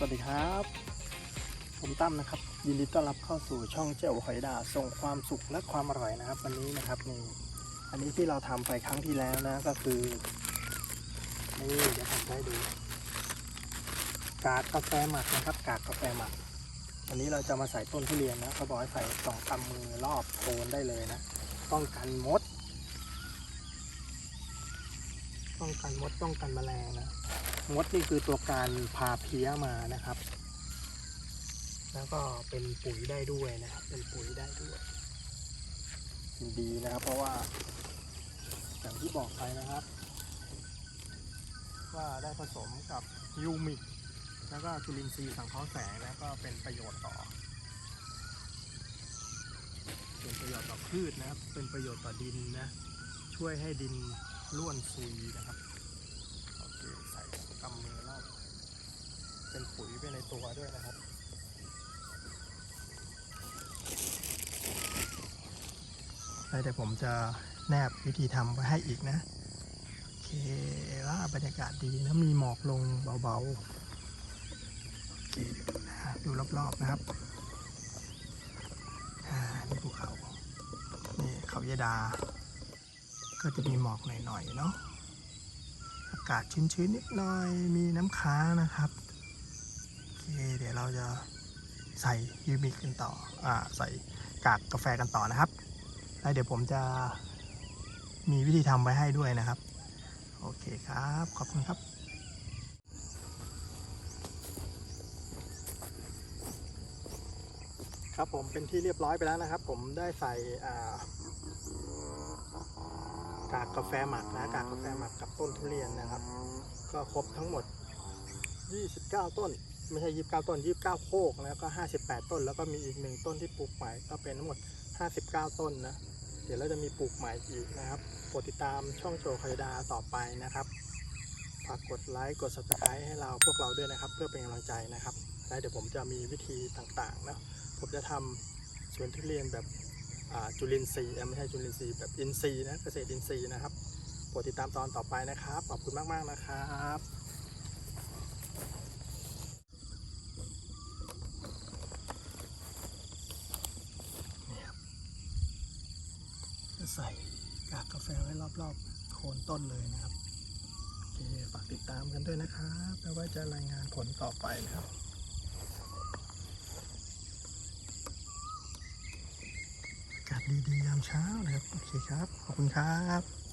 สวัสดีครับ ผมตั้มนะครับ ยินดีต้อนรับเข้าสู่ช่องเจ้าหอยดาส่งความสุขและความอร่อยนะครับ วันนี้นะครับนี่อันนี้ที่เราทำไปครั้งที่แล้วนะก็คือนี่เดี๋ยวผมจะให้ดู กากกาแฟหมักนะครับ กากกาแฟหมักวันนี้เราจะมาใส่ต้นทุเรียนนะเขาบอกให้ใส่สองกำมือรอบโคนได้เลยนะป้องกันมดป้องกันมดป้องกันแมลงนะ มดนี่คือตัวการพาเพี้ยมานะครับ แล้วก็เป็นปุ๋ยได้ด้วยนะครับ เป็นปุ๋ยได้ด้วยดีนะครับ เพราะว่าอย่างที่บอกไปนะครับ ว่าได้ผสมกับยูมิกแล้วก็จุลินทรีย์สังเคราะห์แสงแล้วก็เป็นประโยชน์ต่อ เป็นประโยชน์ต่อพืชนะครับ เป็นประโยชน์ต่อดินนะ ช่วยให้ดินร่วนซุยนะครับำมือรอบเป็นปุ๋ยไปในตัวด้วยนะครับแล้วเดี๋ยวผมจะแนบวิธีทำไว้ให้อีกนะ โอเคว่าบรรยากาศดีนะมีหมอกลงเบาๆดูรอบๆนะครับนี่ภูเขา นี่เขายดา ก็จะมีหมอกหน่อยๆเนาะากาศชื้นๆนิดหน่อยมีน้ำค้างนะครับโอเคเดี๋ยวเราจะใส่ยูมิกกันต่ออ่าใส่กากกาแฟกันต่อนะครับแล้วเดี๋ยวผมจะมีวิธีทำไว้ให้ด้วยนะครับ โอเคครับ ขอบคุณครับครับผมเป็นที่เรียบร้อยไปแล้วนะครับ ผมได้ใส่อ่า กากกาแฟหมักนะกากกาแฟหมักกับต้นทุเรียนนะครับ ก็ครบทั้งหมด 29 ต้น ไม่ใช่ 29 ต้น 29 โคกแล้วก็ 58 ต้น แล้วก็มีอีกหนึ่งต้นที่ปลูกใหม่ก็เป็นทั้งหมด 59 ต้นนะ เดี๋ยวเราจะมีปลูกใหม่อีกนะครับโปรดติดตามช่องโจคอยดาต่อไปนะครับฝากกดไลค์กด subscribe ให้เราพวกเราด้วยนะครับ เพื่อเป็นกำลังใจนะครับ และเดี๋ยวผมจะมีวิธีต่างๆนะผมจะทำสวนทุเรียนแบบ จุลินทรีย์เอไม่ใช่จุลินทรีย์แบบอินทรีย์นะเกษตรอินทรีย์นะครับโปรดติดตามตอนต่อไปนะครับ ขอบคุณมาก ๆ นะครับนี่ครับจะใส่กากกาแฟไว้รอบ ๆ โคนต้นเลยนะครับ โอเค ฝากติดตามกันด้วยนะครับแปลว่าจะรายงานผลต่อไปนะครับ อากาศ ดีๆยามเช้านะครับ โอเคครับ ขอบคุณครับ